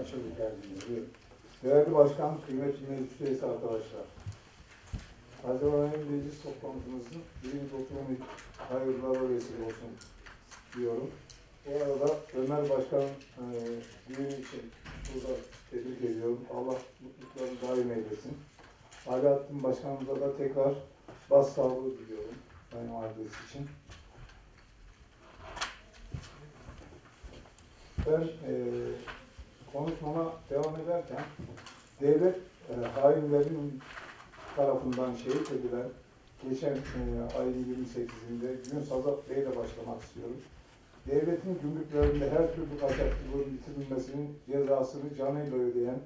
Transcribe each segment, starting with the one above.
açıldı geldiğinde. Değerli başkan, kıymetli meclis üyesi arkadaşlar. Haziran ayı meclis toplantımızın birinci oturumu hayırlara vesile olsun diyorum. Bu arada Ömer Başkan e, düğün için burada tebrik ediyorum. Allah mutluluklarını daim eylesin. Alaaddin Başkanımıza da tekrar bas sağlığı diliyorum. Benim ailesi için. Ben e, konuşmama devam ederken devlet e, hainlerin tarafından şehit edilen geçen e, ayın 28'inde Yunus Azat Bey'le başlamak istiyorum. Devletin gümrüklerinde her türlü kaçakçılığın bitirilmesinin cezasını canıyla ödeyen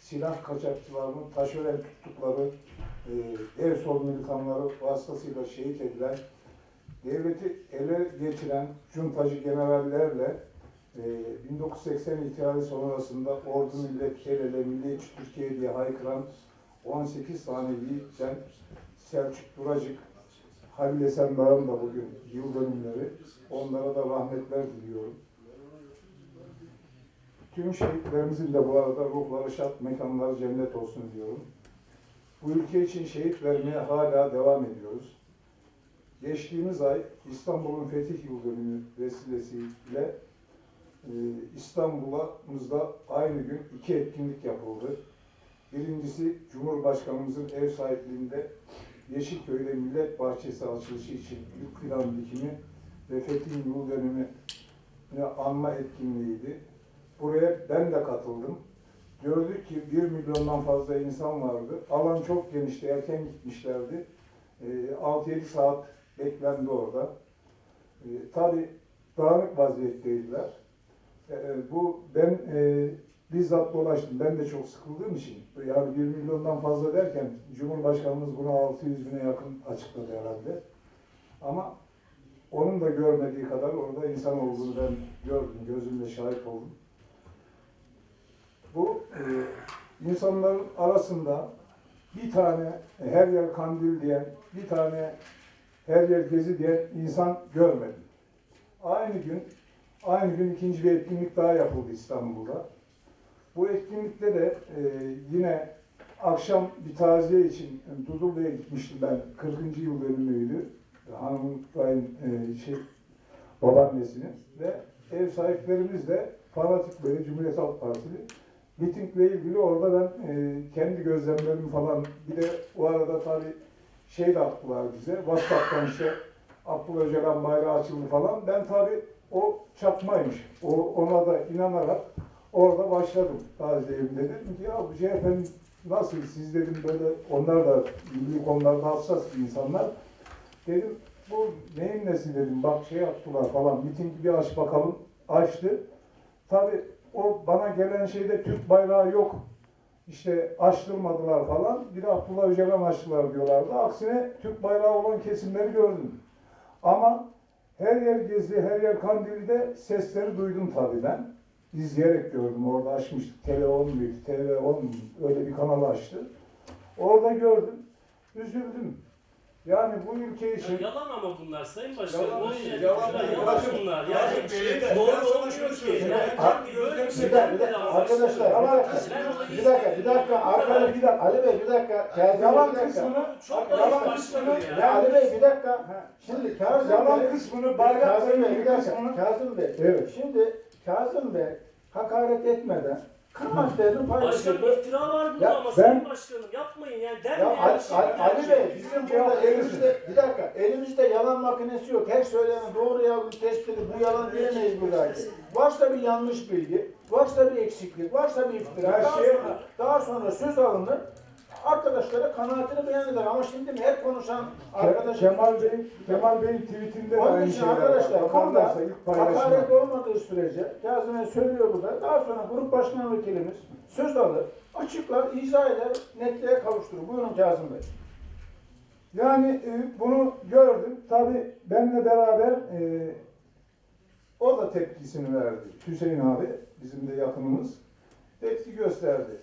silah kaçakçılarının taşören tuttukları e, ev sol militanları vasıtasıyla şehit edilen devleti ele geçiren cuntacı generallerle ee, 1980 ihtilali sonrasında ordu millet el ele milliyetçi Türkiye diye haykıran 18 tane yiğitten Selçuk Duracık, Halil Esenbağ'ın da bugün yıl dönümleri. Onlara da rahmetler diliyorum. Tüm şehitlerimizin de bu arada ruhları şad, mekanları cennet olsun diyorum. Bu ülke için şehit vermeye hala devam ediyoruz. Geçtiğimiz ay İstanbul'un fetih yıl dönümü vesilesiyle ee, İstanbul'umuzda aynı gün iki etkinlik yapıldı. Birincisi Cumhurbaşkanımızın ev sahipliğinde Yeşilköy'de Millet Bahçesi açılışı için ilk filan dikimi ve Fethi'nin yıl dönümünü anma etkinliğiydi. Buraya ben de katıldım. Gördük ki bir milyondan fazla insan vardı. Alan çok genişti, erken gitmişlerdi. Ee, 6-7 saat beklendi orada. Ee, tabii dağınık vaziyetteydiler. E, bu ben e, bizzat dolaştım. Ben de çok sıkıldığım için. Yani 1 milyondan fazla derken Cumhurbaşkanımız bunu 600 bine yakın açıkladı herhalde. Ama onun da görmediği kadar orada insan olduğunu ben gördüm, gözümle şahit oldum. Bu e, insanların arasında bir tane her yer kandil diyen, bir tane her yer gezi diyen insan görmedim. Aynı gün Aynı gün ikinci bir etkinlik daha yapıldı İstanbul'da. Bu etkinlikte de e, yine akşam bir taziye için yani Dudullu'ya gitmiştim ben. 40. yıl dönümüydü. Hanımın Ray'ın e, şey, babaannesinin ve ev sahiplerimiz de fanatik böyle Cumhuriyet Halk Partili. Mitingle ilgili orada ben e, kendi gözlemlerimi falan bir de o arada tabii şey de attılar bize. WhatsApp'tan işte Abdullah Öcalan bayrağı açıldı falan. Ben tabii o çatmaymış. O, ona da inanarak orada başladım taze evimde. Dedim ki ya bu CHP'nin nasıl siz dedim böyle onlar da milli konularda hassas insanlar. Dedim bu neyin nesi dedim bak şey yaptılar falan miting bir aç bakalım açtı. Tabi o bana gelen şeyde Türk bayrağı yok. İşte açtırmadılar falan. Bir de Abdullah Öcalan açtılar diyorlardı. Aksine Türk bayrağı olan kesimleri gördüm. Ama her yer gezi, her yer kandilde sesleri duydum tabii ben. İzleyerek gördüm. Orada açmıştık. TV10 muydu? TV10 öyle bir kanal açtı. Orada gördüm. Üzüldüm. Yani bu ülke için Ya yalan ama bunlar Sayın Başkanım. Yalan Yalan, yalan, yalan yalan Bakın, bunlar. bakın, Yani belediye- doğru ben sana olmuyor şunu ki. Yani bir şey dakika, bir dakika. Arkadaşlar, bir dakika, bir dakika. Arkadaş, bir dakika. Ali Bey, bir dakika. Kazım yalan Bey, bir dakika. kısmını Çok yalan kısmını Ya. Ali Bey, bir dakika. Şimdi Kazım yalan kısmını bayrakla Kazım Bey, bir ilgili dakika. kısmını Kazım Bey, Evet. şimdi Kazım Bey hakaret etmeden kırmaçlarını Başkanım paylaşırdı. iftira var burada Ya ama ben- Sayın Başkanım yapmayın yani Ya denmeyen Ali, bir şey. Ali, Ali Bey, bizim burada elimizde, bir dakika, elimizde yalan makinesi yok. Her söylenen doğru yalan tespiti, bu yalan diyemeyiz burada. Varsa bir yanlış bilgi, varsa bir eksiklik, varsa bir iftira, Ya daha, şey- sonra, daha sonra söz alınır. Arkadaşlara kanaatini beyan eder ama şimdi her konuşan Ke- arkadaş Kemal Bey Kemal Bey'in tweetinde de onun aynı için şeyler var. arkadaşlar burada Bakarlarsa ilk hakaret olmadığı sürece Kazım söylüyor burada. Daha sonra grup başkan vekilimiz söz alır, açıklar, izah eder, netliğe kavuşturur. Buyurun Kazım Bey. Yani e, bunu gördüm. Tabi benle beraber e, o da tepkisini verdi. Hüseyin abi, bizim de yakınımız, tepki gösterdi.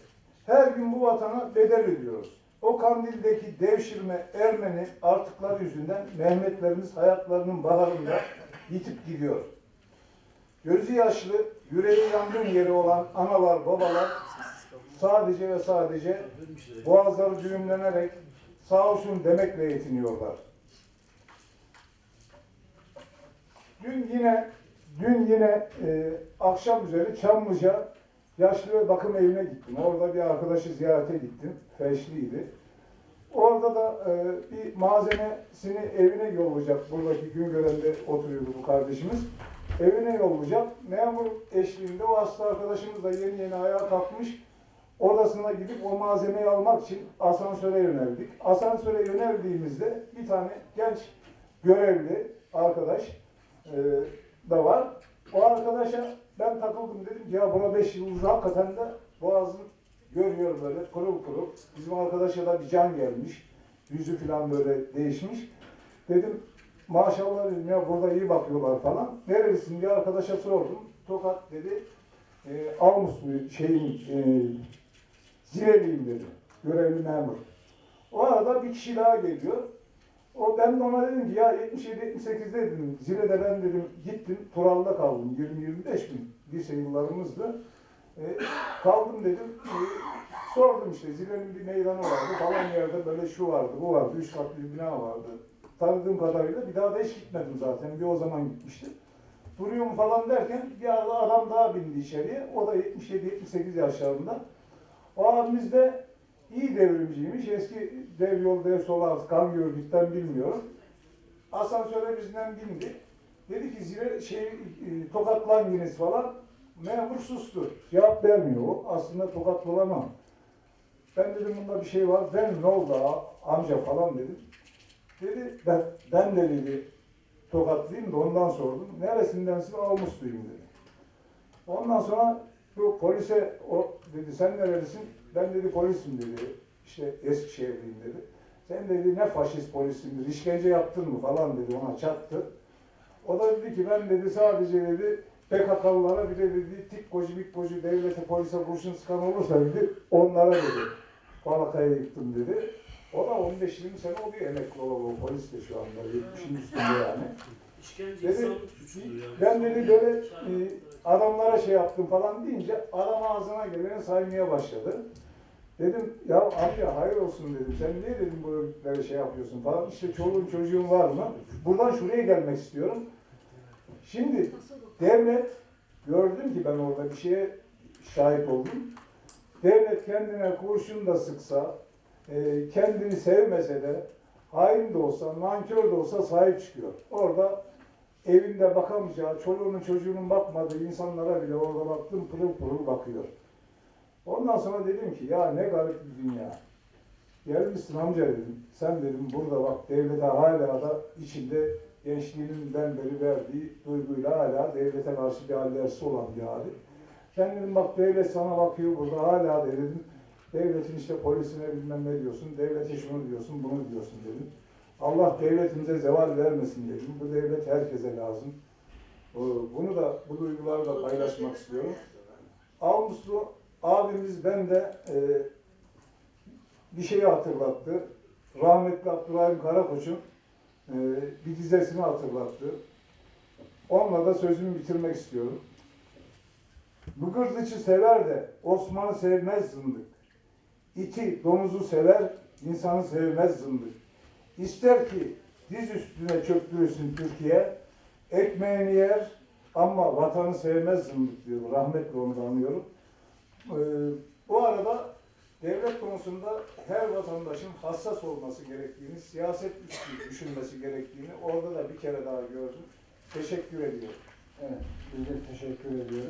Her gün bu vatana bedel ödüyoruz. O Kandil'deki devşirme Ermeni artıkları yüzünden Mehmetlerimiz hayatlarının baharında yitip gidiyor. gözü yaşlı, yüreği yangın yeri olan analar, babalar sadece ve sadece boğazları düğümlenerek sağ olsun demekle yetiniyorlar. Dün yine dün yine e, akşam üzeri Çamlıca yaşlı bakım evine gittim. Orada bir arkadaşı ziyarete gittim. Feşliydi. Orada da e, bir malzemesini evine yollayacak. Buradaki Güngören'de oturuyordu bu kardeşimiz. Evine yollayacak. Memur eşliğinde o hasta arkadaşımız da yeni yeni ayağa kalkmış. Odasına gidip o malzemeyi almak için asansöre yöneldik. Asansöre yöneldiğimizde bir tane genç görevli arkadaş e, da var. O arkadaşa ben takıldım dedim ki ya buna 5 yıldız hakikaten de boğazın görüyor böyle pırıl pırıl. Bizim arkadaşa da bir can gelmiş. Yüzü falan böyle değişmiş. Dedim maşallah dedim ya burada iyi bakıyorlar falan. Nerelisin diye arkadaşa sordum. Tokat dedi. E, Almuslu şeyin e, Zireliyim dedi. Görevli memur. O arada bir kişi daha geliyor. O ben de ona dedim ki ya 77-78'de dedim Zile'de ben dedim gittim Tural'da kaldım 20-25 gün lise yıllarımızdı. E, kaldım dedim. E, sordum işte Zile'nin bir meydanı vardı falan yerde böyle şu vardı bu vardı üç katlı bir bina vardı. Tanıdığım kadarıyla bir daha da hiç gitmedim zaten bir o zaman gitmiştim. Duruyorum falan derken bir adam daha bindi içeriye. O da 77-78 yaşlarında. O abimiz de iyi devrimciymiş. Eski dev yol, dev sol kan görgütten bilmiyorum. Asansöre bizden bindi. Dedi ki zile şey e, tokatlandınız falan. Memur sustu. Cevap vermiyor o. Aslında tokatlanamam. Ben dedim bunda bir şey var. Ben ne oldu amca falan dedim. Dedi ben, ben de dedi tokatlıyım da ondan sordum. Neresindensin? Almusluyum dedi. Ondan sonra bu polise o dedi sen nerelisin? Ben dedi polisim dedi. İşte Eskişehirliyim dedi. Sen dedi ne faşist polisimdir, işkence yaptın mı falan dedi ona çattı. O da dedi ki ben dedi sadece dedi PKK'lılara bir de dedi tip kocu bik kocu devlete polise kurşun sıkan olursa dedi onlara dedi falakaya yıktım dedi. O da 15-20 sene oluyor emekli olalı o polis de şu anda 70'in üstünde yani. İşkence Dedi, insanlık suçudur yani. Ben dedi böyle e, adamlara şey yaptım falan deyince adam ağzına geleni saymaya başladı. Dedim ya amca hayır olsun dedim. Sen niye dedim böyle şey yapıyorsun falan. İşte çoluğun çocuğun var mı? Buradan şuraya gelmek istiyorum. Şimdi devlet gördüm ki ben orada bir şeye şahit oldum. Devlet kendine kurşun da sıksa, e, kendini sevmese de hain de olsa, nankör de olsa sahip çıkıyor. Orada evinde bakamayacağı, çoluğunun çocuğunun bakmadığı insanlara bile orada baktım pırıl pırıl bakıyor. Ondan sonra dedim ki ya ne garip bir dünya. Gelmişsin amca dedim. Sen dedim burada bak devlete hala da içinde gençliğinden beri verdiği duyguyla hala devlete karşı bir alerjisi olan bir hali. Sen dedim bak devlet sana bakıyor burada hala de dedim. Devletin işte polisine bilmem ne diyorsun, devlete şunu diyorsun, bunu diyorsun dedim. Allah devletimize zeval vermesin dedim. Bu devlet herkese lazım. Ee, Bunu da, bu duyguları da paylaşmak istiyorum. Avmuslu abimiz ben de e, bir şeyi hatırlattı. Rahmetli Abdurrahim Karakoç'un e, bir dizesini hatırlattı. Onunla da sözümü bitirmek istiyorum. Bıgırdıçı sever de Osman'ı sevmez zındık. İti domuzu sever, insanı sevmez zındık. İster ki diz üstüne çöktürürsün Türkiye, ekmeğini yer ama vatanı sevmez zındık diyor. Rahmetli onu da anıyorum. Ee, bu arada devlet konusunda her vatandaşın hassas olması gerektiğini, siyaset düşünmesi gerektiğini orada da bir kere daha gördüm. Teşekkür ediyorum. Evet, biz de teşekkür ediyoruz.